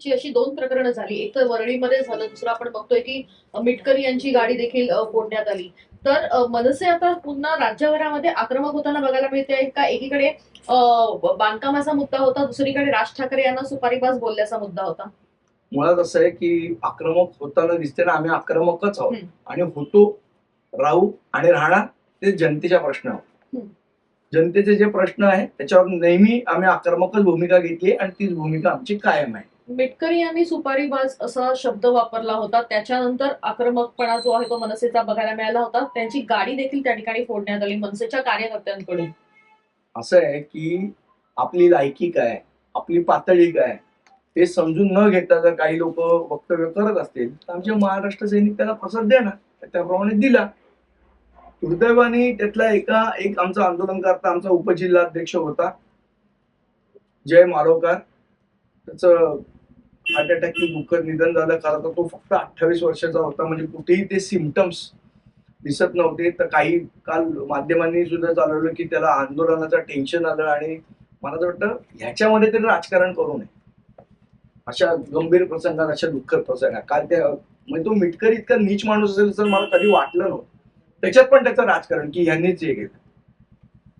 ची अशी दोन प्रकरणं झाली. एक तर वरळीमध्ये झालं दुसरं आपण बघतोय की मिटकरी यांची गाडी देखील फोडण्यात आली. तर मनसे आता पुन्हा राज्यभरामध्ये आक्रमक होताना बघायला मिळते का? एकीकडे बांधकामाचा मुद्दा होता दुसरीकडे राज ठाकरे यांना सुपारीबाज बोलल्याचा मुद्दा होता. मुळात असं आहे की आक्रमक होताना दिसते ना आम्ही आक्रमकच आहोत. आणि होतो राहू आणि राहणार ते जनतेच्या प्रश्नावर हम्म. जनतेचे जे प्रश्न आहे त्याच्यावर नेहमी आम्ही आक्रमकच भूमिका घेतली आणि तीच भूमिका आमची कायम आहे. मिटकरी यांनी सुपारीबाज असा शब्द वापरला होता. त्याच्यानंतर आक्रमकपणा जो आहे तो मनसेचा बघायला मिळाला होता. त्यांची गाडी देखील त्या ठिकाणी फोडण्यात आली मनसेच्या कार्यकर्त्यांकडून. असं आहे की आपली लायकी काय आपली पातळी काय हे समजून न घेता जर काही लोक वक्तव्य करत असतील तर आमचे महाराष्ट्र सैनिक त्याला प्रसाद देणार. त्याप्रमाणे दिला. दुर्दैवाने त्यातला एका एक आमचा आंदोलन करता आमचा उपजिल्हाध्यक्ष होता. जय मारोकार. त्याच हार्ट अटॅकने दुःखद निधन झालं. कारण तर तो फक्त अठ्ठावीस वर्षाचा होता. म्हणजे कुठेही ते सिमटम्स दिसत नव्हते. तर काही काल माध्यमांनी सुद्धा चालवलं की त्याला आंदोलनाचं टेन्शन आलं आणि मला असं वाटतं ह्याच्यामध्ये तरी राजकारण करू नये. अशा गंभीर प्रसंगात अशा दुःखद प्रसंगात. काल त्या म्हणजे तो मिटकरी इतका नीच माणूस असेल तर मला कधी वाटलं नव्हतं. त्याच्यात पण त्याचं राजकारण की ह्यांनीच हे घेतलं.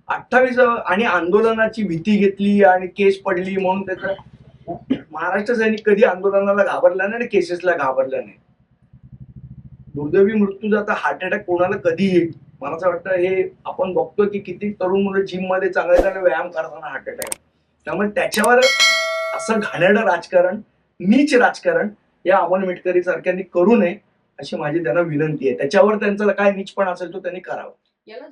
अठ्ठावीस आणि आंदोलनाची भीती घेतली आणि केस पडली म्हणून त्याचं महाराष्ट्र सैनिक कधी आंदोलनाला घाबरला नाही आणि केसेसला घाबरला नाही. दुर्दैवी मृत्यू जाता हार्ट अटॅक कोणाला कधी येईल? मला असं वाटतं हे आपण बघतोय की किती तरुण मुलं जिममध्ये चांगले चांगले व्यायाम करताना हार्ट अटॅक त्यामुळे त्याच्यावर असं घाणेरडं राजकारण नीच राजकारण या अमोल मिटकरी सारख्यांनी करू नये. अशी माझी त्यांना विनंती आहे. त्याच्यावर त्यांचा काय नीचपण असेल तो त्यांनी करावं. याला